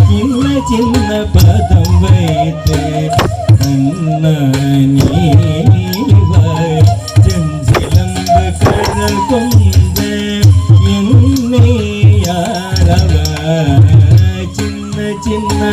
ചിന്ന ചിന്ന പദം വൈത്ത് കണ്ണനീ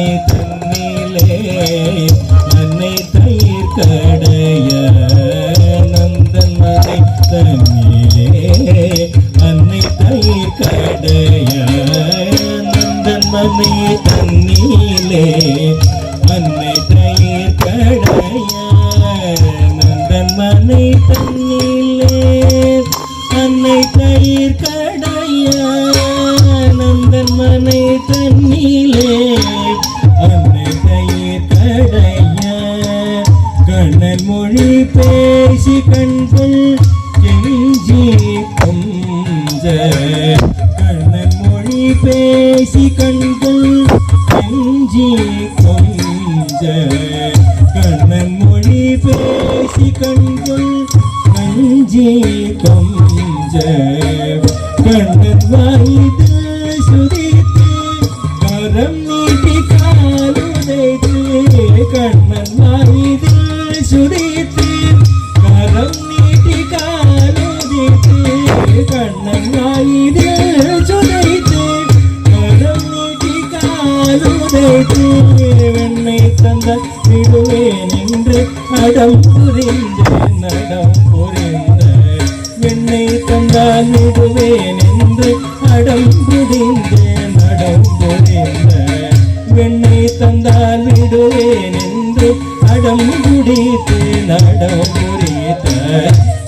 நந்தன் தன்னிலே அன்னை தயிர் கடைய நந்தன் மனை தன்னிலே அன்னை தயிர் கடைய நந்தன் மனை தன்னிலே அன்னை தயிர் கடைய நந்தன் தன்னிலே அன்னை தயிர் கடைய கண்ணமொழி பேசி கண்கள் கஞ்சி கொஞ்ச கண்ணமொழி பேசி கண்கள் கஞ்சி கொஞ்ச நீங்கள் தந்த நின்று நடம் அடம் புரிந்து நடம் புரிந்த என்னை தந்தால் விடுவேன் என்று நடம் புரிந்து நடம் புரிந்த வெண்ணை தந்தால் விடுவேன் என்று நடம் பிடித்து நடம் புரித்த